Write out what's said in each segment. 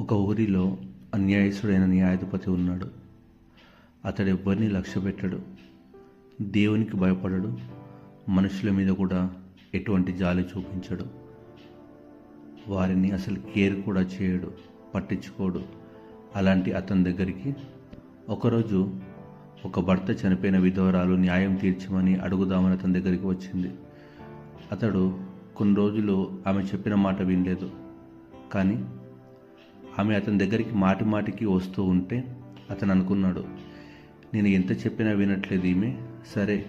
ఒక ఊరిలో అన్యాయసుడైన న్యాయాధిపతి ఉన్నాడు. అతడు ఎవ్వరిని లక్ష్య పెట్టడు దేవునికి భయపడడు. మనుషుల మీద కూడా ఎటువంటి జాలి చూపించడు. వారిని అసలు కేర్ కూడా చేయడు పట్టించుకోడు. అలాంటి అతని దగ్గరికి ఒకరోజు ఒక భర్త చనిపోయిన విధవరాలు న్యాయం తీర్చమని అడుగుదామని అతని దగ్గరికి వచ్చింది. అతడు కొన్ని రోజులు ఆమె చెప్పిన మాట వినలేదు. కానీ ఆమె అతని దగ్గరికి మాటి మాటికి వస్తూ ఉంటే అతను అనుకున్నాడు నేను ఎంత చెప్పినా వినట్లేదు ఈమె. సరే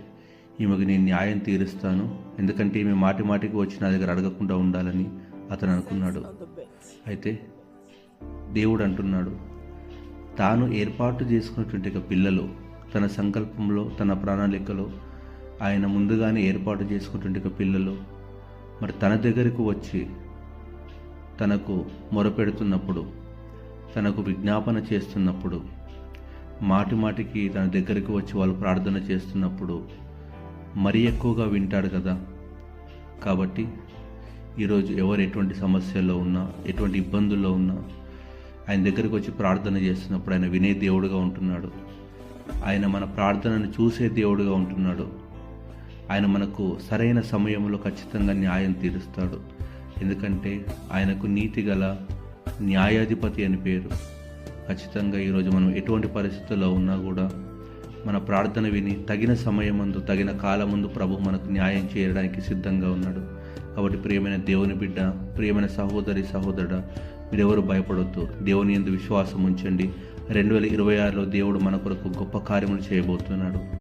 ఈమెకు నేను న్యాయం తీరుస్తాను. ఎందుకంటే ఈమె మాటి మాటికి వచ్చి నా దగ్గర అడగకుండా ఉండాలని అతను అనుకున్నాడు. అయితే దేవుడు అంటున్నాడు తాను ఏర్పాటు చేసుకున్నటువంటి ఒక పిల్లలు తన సంకల్పంలో తన ప్రణాళికలో ఆయన ముందుగానే ఏర్పాటు చేసుకున్నటువంటి ఒక పిల్లలు మరి తన దగ్గరకు వచ్చి తనకు మొరపెడుతున్నప్పుడు తనకు విజ్ఞాపన చేస్తున్నప్పుడు మాటి మాటికి తన దగ్గరికి వచ్చి వాళ్ళు ప్రార్థన చేస్తున్నప్పుడు మరీ ఎక్కువగా వింటాడు కదా. కాబట్టి ఈరోజు ఎవరు ఎటువంటి సమస్యల్లో ఉన్నా ఎటువంటి ఇబ్బందుల్లో ఉన్నా ఆయన దగ్గరికి వచ్చి ప్రార్థన చేస్తున్నప్పుడు ఆయన వినే దేవుడుగా ఉంటున్నాడు. ఆయన మన ప్రార్థనను చూసే దేవుడుగా ఉంటున్నాడు. ఆయన మనకు సరైన సమయంలో ఖచ్చితంగా న్యాయం తీరుస్తాడు. ఎందుకంటే ఆయనకు నీతి గల న్యాయాధిపతి అని పేరు. ఖచ్చితంగా ఈరోజు మనం ఎటువంటి పరిస్థితుల్లో ఉన్నా కూడా మన ప్రార్థన విని తగిన సమయమందు తగిన కాలమందు ప్రభు మనకు న్యాయం చేయడానికి సిద్ధంగా ఉన్నాడు. కాబట్టి ప్రియమైన దేవుని బిడ్డ ప్రియమైన సహోదరి సహోదరుడ మీరెవరు భయపడొద్దు. దేవుని ఎందు విశ్వాసం ఉంచండి. రెండు వేల ఇరవై ఆరులో దేవుడు మన కొరకు గొప్ప కార్యములు చేయబోతున్నాడు.